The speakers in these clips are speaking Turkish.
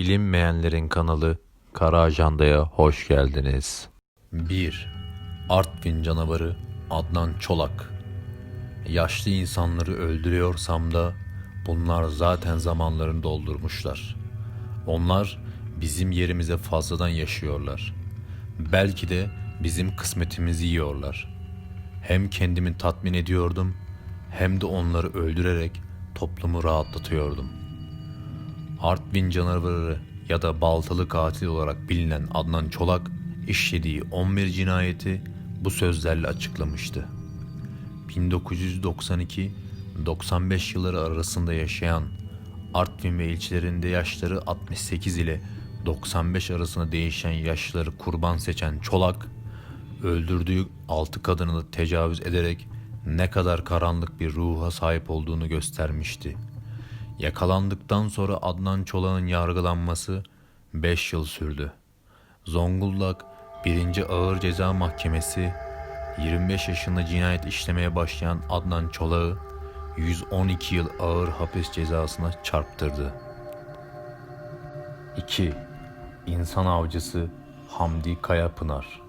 Bilinmeyenlerin kanalı Kara Ajanda'ya hoş geldiniz. 1. Artvin canavarı Adnan Çolak Yaşlı insanları öldürüyorsam da bunlar zaten zamanlarını doldurmuşlar. Onlar bizim yerimize fazladan yaşıyorlar. Belki de bizim kısmetimizi yiyorlar. Hem kendimi tatmin ediyordum hem de onları öldürerek toplumu rahatlatıyordum. Artvin canavarı ya da baltalı katil olarak bilinen Adnan Çolak işlediği 11 cinayeti bu sözlerle açıklamıştı. 1992-95 yılları arasında yaşayan Artvin ve ilçelerinde yaşları 68 ile 95 arasında değişen yaşları kurban seçen Çolak, öldürdüğü 6 kadını da tecavüz ederek ne kadar karanlık bir ruha sahip olduğunu göstermişti. Yakalandıktan sonra Adnan Çolak'ın yargılanması 5 yıl sürdü. Zonguldak 1. Ağır Ceza Mahkemesi 25 yaşında cinayet işlemeye başlayan Adnan Çolak'ı 112 yıl ağır hapis cezasına çarptırdı. 2. İnsan avcısı Hamdi Kayapınar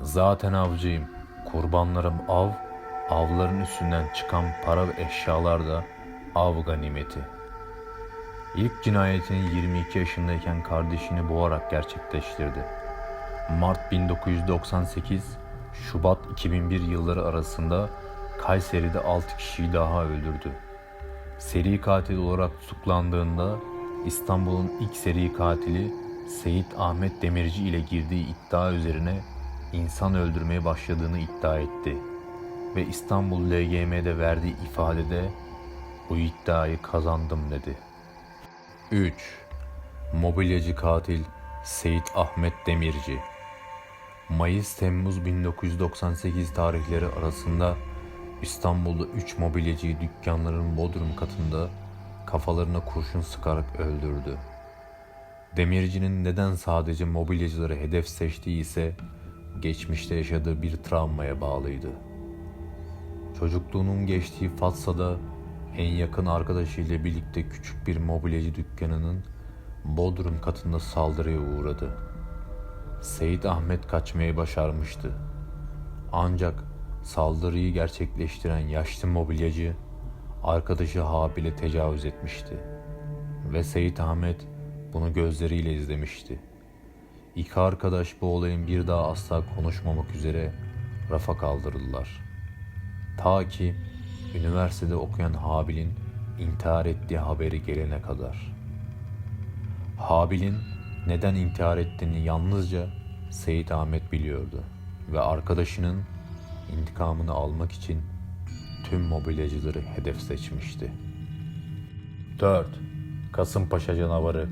Zaten avcıyım. Kurbanlarım av, avların üstünden çıkan para ve eşyalar da av ganimeti. İlk cinayetini 22 yaşındayken kardeşini boğarak gerçekleştirdi. Mart 1998, Şubat 2001 yılları arasında Kayseri'de 6 kişiyi daha öldürdü. Seri katil olarak tutuklandığında İstanbul'un ilk seri katili Seyit Ahmet Demirci ile girdiği iddia üzerine insan öldürmeye başladığını iddia etti ve İstanbul LGM'de verdiği ifadede bu iddiayı kazandım dedi. 3. Mobilyacı katil Seyit Ahmet Demirci Mayıs-Temmuz 1998 tarihleri arasında İstanbul'da 3 mobilyacıyı dükkanların bodrum katında kafalarına kurşun sıkarak öldürdü. Demirci'nin neden sadece mobilyacıları hedef seçtiği ise geçmişte yaşadığı bir travmaya bağlıydı. Çocukluğunun geçtiği Fatsa'da en yakın arkadaşıyla birlikte küçük bir mobilyacı dükkanının bodrum katında saldırıya uğradı. Seyit Ahmet kaçmayı başarmıştı. Ancak saldırıyı gerçekleştiren yaşlı mobilyacı arkadaşı Habil'e tecavüz etmişti. Ve Seyit Ahmet bunu gözleriyle izlemişti. İki arkadaş bu olayın bir daha asla konuşmamak üzere rafa kaldırdılar. Ta ki üniversitede okuyan Habil'in intihar ettiği haberi gelene kadar. Habil'in neden intihar ettiğini yalnızca Seyit Ahmet biliyordu ve arkadaşının intikamını almak için tüm mobilyacıları hedef seçmişti. 4. Kasımpaşa canavarı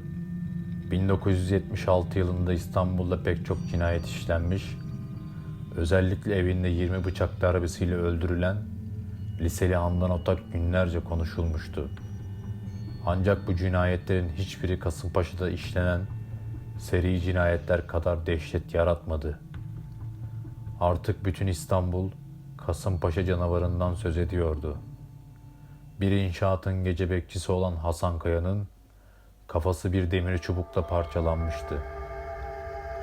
1976 yılında İstanbul'da pek çok cinayet işlenmiş, özellikle evinde 20 bıçak darbesiyle öldürülen liseli Handan Otak günlerce konuşulmuştu. Ancak bu cinayetlerin hiçbiri Kasımpaşa'da işlenen seri cinayetler kadar dehşet yaratmadı. Artık bütün İstanbul Kasımpaşa canavarından söz ediyordu. Bir inşaatın gece bekçisi olan Hasan Kaya'nın kafası bir demir çubukla parçalanmıştı.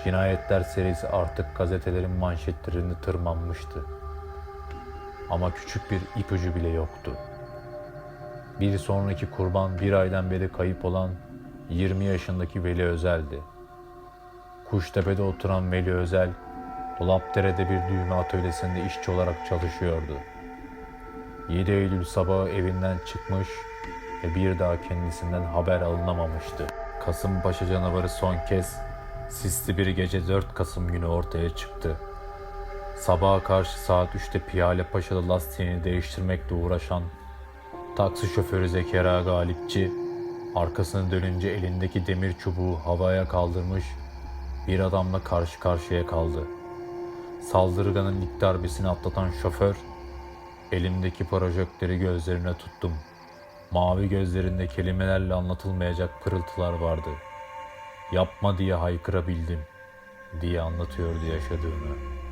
Cinayetler serisi artık gazetelerin manşetlerini tırmanmıştı. Ama küçük bir ipucu bile yoktu. Bir sonraki kurban bir aydan beri kayıp olan 20 yaşındaki Veli Özel'di. Kuştepe'de oturan Veli Özel, Dolapdere'de bir düğme atölyesinde işçi olarak çalışıyordu. 7 Eylül sabahı evinden çıkmış ve bir daha kendisinden haber alınamamıştı. Kasımpaşa canavarı son kez sisli bir gece 4 Kasım günü ortaya çıktı. Sabaha karşı saat 3'te Piyale Paşa'da lastiğini değiştirmekle uğraşan taksi şoförü Zekera Galipçi arkasını dönünce elindeki demir çubuğu havaya kaldırmış bir adamla karşı karşıya kaldı. Saldırganın ilk darbesini atlatan şoför elimdeki projektörü gözlerine tuttum. Mavi gözlerinde kelimelerle anlatılmayacak pırıltılar vardı. Yapma diye haykırabildim diye anlatıyordu yaşadığını.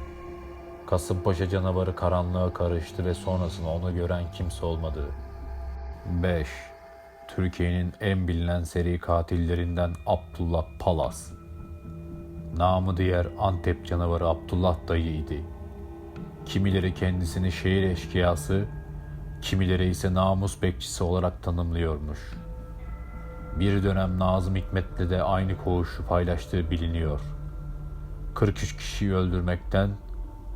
Kasımpaşa canavarı karanlığa karıştı ve sonrasında onu gören kimse olmadı. 5. Türkiye'nin en bilinen seri katillerinden Abdullah Palas. Namı diğer Antep canavarı Abdullah dayı idi. Kimileri kendisini şehir eşkıyası, kimileri ise namus bekçisi olarak tanımlıyormuş. Bir dönem Nazım Hikmet'le de aynı koğuşu paylaştığı biliniyor. 43 kişiyi öldürmekten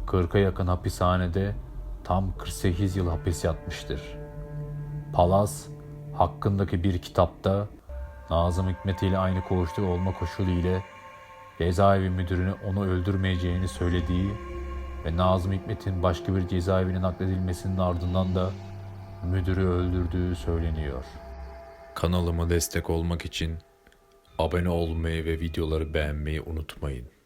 40'a yakın hapishanede tam 48 yıl hapis yatmıştır. Palas hakkındaki bir kitapta Nazım Hikmet ile aynı koğuşta olma koşulu ile cezaevi müdürünü onu öldürmeyeceğini söylediği ve Nazım Hikmet'in başka bir cezaevine nakledilmesinin ardından da müdürü öldürdüğü söyleniyor. Kanalıma destek olmak için abone olmayı ve videoları beğenmeyi unutmayın.